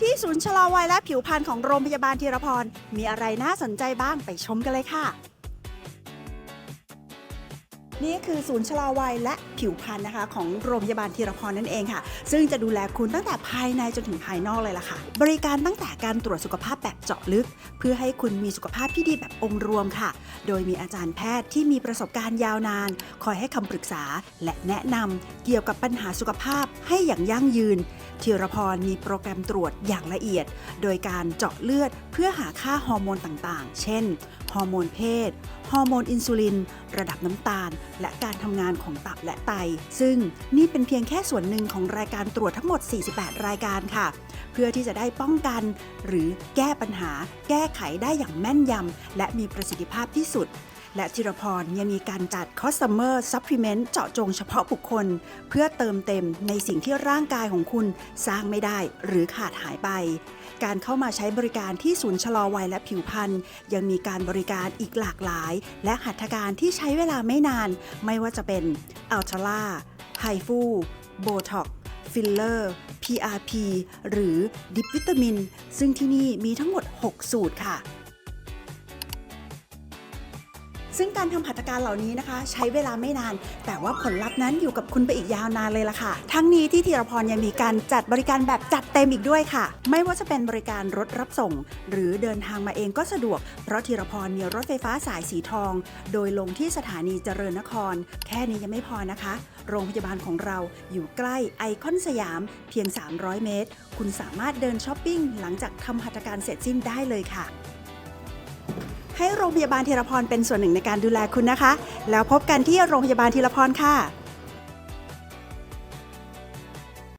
ที่ศูนย์ชะลอวัยและผิวพรรณของโรงพยาบาลธีรพร มีอะไรน่าสนใจบ้างไปชมกันเลยค่ะ นี่คือศูนย์ชะลอวัยและผิวพรรณนะคะ ของโรงพยาบาลธีรพรนั่นเองค่ะ ซึ่งจะดูแลคุณตั้งแต่ภายในจนถึงภายนอกเลยล่ะค่ะ บริการตั้งแต่การตรวจสุขภาพแบบเจาะลึก เพื่อให้คุณมีสุขภาพที่ดีแบบองค์รวมค่ะ โดยมีอาจารย์แพทย์ที่มีประสบการณ์ยาวนาน คอยให้คำปรึกษาและแนะนำเกี่ยวกับปัญหาสุขภาพให้อย่างยั่งยืน ธีรพรมีโปรแกรมตรวจอย่างละเอียด โดยการเจาะเลือดเพื่อหาค่าฮอร์โมนต่างๆ เช่น ฮอร์โมนเพศ ฮอร์โมนอินซูลิน ระดับน้ำตาล และการทำงานของตับและไต ซึ่งนี่เป็นเพียงแค่ส่วนหนึ่งของรายการตรวจทั้งหมด 48 รายการค่ะ เพื่อที่จะได้ป้องกัน หรือแก้ปัญหา แก้ไขได้อย่างแม่นยำและมีประสิทธิภาพที่สุด และธีรพรยังมีการจัด Customer Supplement เจาะจงเฉพาะบุคคล เพื่อเติมเต็มในสิ่งที่ร่างกายของคุณสร้างไม่ได้หรือขาดหายไป การเข้ามาใช้บริการที่ศูนย์ชะลอวัยและผิวพรรณยังมีการบริการอีกหลากหลาย และหัตถการที่ใช้เวลาไม่นาน ไม่ว่าจะเป็นอัลทรา ไฮฟูโบท็อกฟิลเลอร์ PRP หรือดิปวิตามิน ซึ่งที่นี่มีทั้งหมด 6 สูตรค่ะ ซึ่งการทำหัตถการเหล่านี้นะคะ ใช้เวลาไม่นาน แต่ว่าผลลัพธ์นั้นอยู่กับคุณไปอีกยาวนานเลยล่ะค่ะ ทั้งนี้ที่ธีรพรยังมีการจัดบริการแบบจัดเต็มอีกด้วยค่ะ ไม่ว่าจะเป็นบริการรถรับส่ง หรือเดินทางมาเองก็สะดวก เพราะธีรพรมีรถไฟฟ้าสายสีทอง โดยลงที่สถานีเจริญนคร แค่นี้ยังไม่พอนะคะ โรงพยาบาลของเราอยู่ใกล้ไอคอนสยามเพียง 300 เมตร คุณสามารถเดินช้อปปิ้งหลังจากทำหัตถการเสร็จสิ้นได้เลยค่ะ ให้โรงพยาบาลธีรพรเป็นส่วนหนึ่งในการดูแลคุณนะคะ แล้วพบกันที่โรงพยาบาลธีรพรค่ะ